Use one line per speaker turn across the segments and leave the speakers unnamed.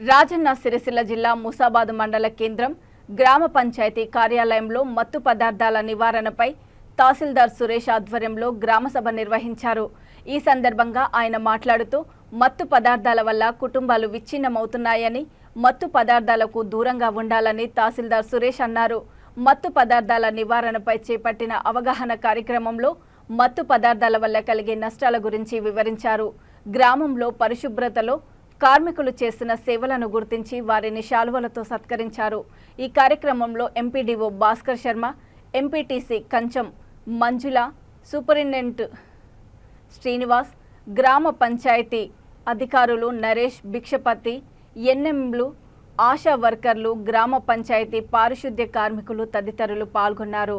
రాజన్న సిరిసిల్ల జిల్లా ముసాబాద్ మండల కేంద్రం గ్రామ పంచాయతీ కార్యాలయంలో మత్తు పదార్థాల నివారణపై తహసీల్దార్ సురేష్ ఆధ్వర్యంలో గ్రామసభ నిర్వహించారు. ఈ సందర్భంగా ఆయన మాట్లాడుతూ మత్తు పదార్థాల వల్ల కుటుంబాలు విచ్ఛిన్నమవుతున్నాయని మత్తు పదార్థాలకు దూరంగా ఉండాలని తహసీల్దార్ సురేష్ అన్నారు. మత్తు పదార్థాల నివారణపై చేపట్టిన అవగాహన కార్యక్రమంలో మత్తు పదార్థాల వల్ల కలిగే నష్టాల గురించి వివరించారు. గ్రామంలో పరిశుభ్రతలో కార్మికులు చేసిన సేవలను గుర్తించి వారిని శాలువలతో సత్కరించారు. ఈ కార్యక్రమంలో ఎంపీడీఓ భాస్కర్ శర్మ ఎంపీటీసీ కంచం మంజుల సూపరింటెండెంట్ శ్రీనివాస్ గ్రామ పంచాయతీ అధికారులు నరేష్ భిక్షపతి ఎన్ఎంలు ఆశా వర్కర్లు గ్రామ పంచాయతీ పారిశుద్ధ్య కార్మికులు తదితరులు పాల్గొన్నారు.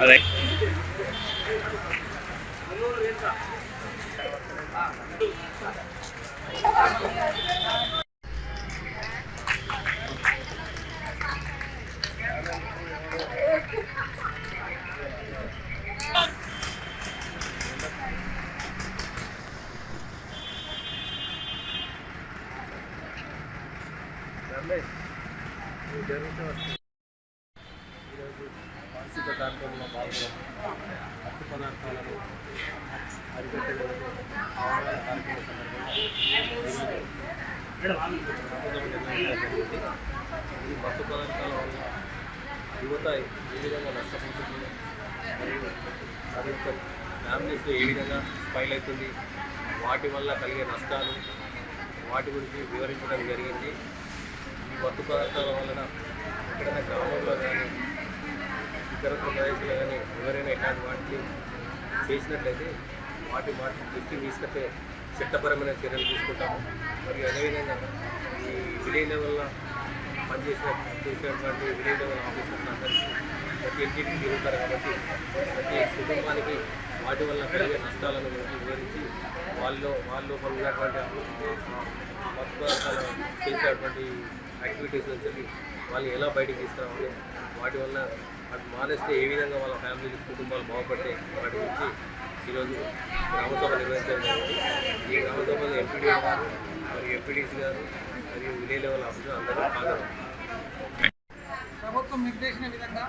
అదే
ఈరోజు మానసిక కార్యక్రమంలో పాల్గొనడం మత్తు పదార్థాలను అరికట్టడానికి అవగాహన కార్యక్రమం సందర్భంగా ఈ మత్తు పదార్థాల వల్ల యువత ఏ విధంగా నష్టపోతుంది మరియు అది యొక్క ఫ్యామిలీస్ ఏ విధంగా స్పైల్ అవుతుంది వాటి వల్ల కలిగే నష్టాలు వాటి గురించి వివరించడం జరిగింది మత్తు పదార్థాల వలన ఎక్కడైనా గ్రామంలో కానీ ఇతర ప్రదేశాలు కానీ ఎవరైనా ఇలాంటి వాటిని చేసినట్లయితే వాటి వాటి దృష్టికి తీసుకొస్తే చట్టపరమైన చర్యలు తీసుకుంటాము. మరియు అదేవిధంగా ఈ విలేజ్ లెవెల్లో పనిచేసిన చేసినటువంటి విలేజ్ లెవెల్ ఆఫీసర్లు అందరికీ ప్రతి ఇంటికి తిరుగుతారు కాబట్టి ప్రతి కుటుంబానికి వాటి వల్ల కలిగే నష్టాలను వివరించి వాళ్ళు వాళ్ళు ఉన్నటువంటి చేసేటువంటి యాక్టివిటీస్ నుంచి వాళ్ళు ఎలా బయటికి తీసుకురావాలి? వాటి వల్ల అది మానేస్తే ఏ విధంగా వాళ్ళ ఫ్యామిలీ కుటుంబాలు బాగుపడతాయి? వాటి గురించి ఈరోజు గ్రామసభ నిర్వహించడం జరిగింది. ఈ గ్రామసభలో ఎంపీడీ గారు మరియు ఎంపీడీసీ గారు మరియు విలేజ్ లెవెల్ ఆఫీసర్ అందరూ పాల్గొన్నారు.
ప్రభుత్వం నిర్దేశించిన విధంగా